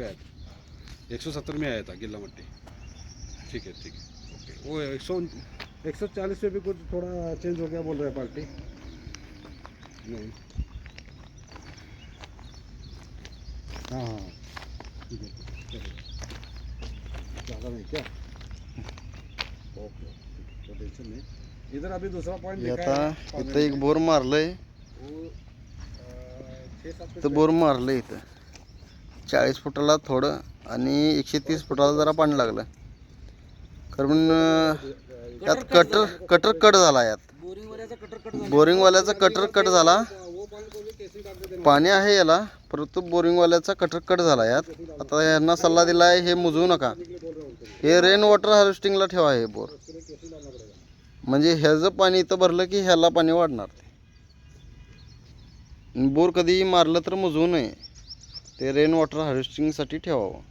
आया था एक सौ सत्तर में आया था गिल्ला मट्टी. ठीक है ठीक है ओके. वो एक सौ एक सौ चालीस पे भी कुछ थोड़ा चेंज हो गया बोल रहे हैं पार्टी. नहीं हाँ हाँ। ठीक है ज़्यादा नहीं क्या? ओके तो टेंशन नहीं. इधर अभी दूसरा पॉइंट देखा आता इथं एक बोर मारलंय इथं बोर मारलंय इथं चाळीस फुटाला थोडं आणि एकशे तीस फुटाला जरा पाणी लागलं. कारण यात कटर कटर कट झाला यात. बोरिंगवाल्याचा कटर कट झाला. पाणी आहे याला परंतु बोरिंगवाल्याचा कटर कट झाला यात. आता यांना सल्ला दिला आहे हे मुजवू नका. हे रेन वॉटर हार्वेस्टिंगला ठेवा हे बोर. म्हणजे ह्याचं पाणी इथं भरलं की ह्याला पाणी वाढणार. बोर कधीही मारलं तर मुजवू नये. ते रेन वॉटर हार्वेस्टिंगसाठी ठेवावं.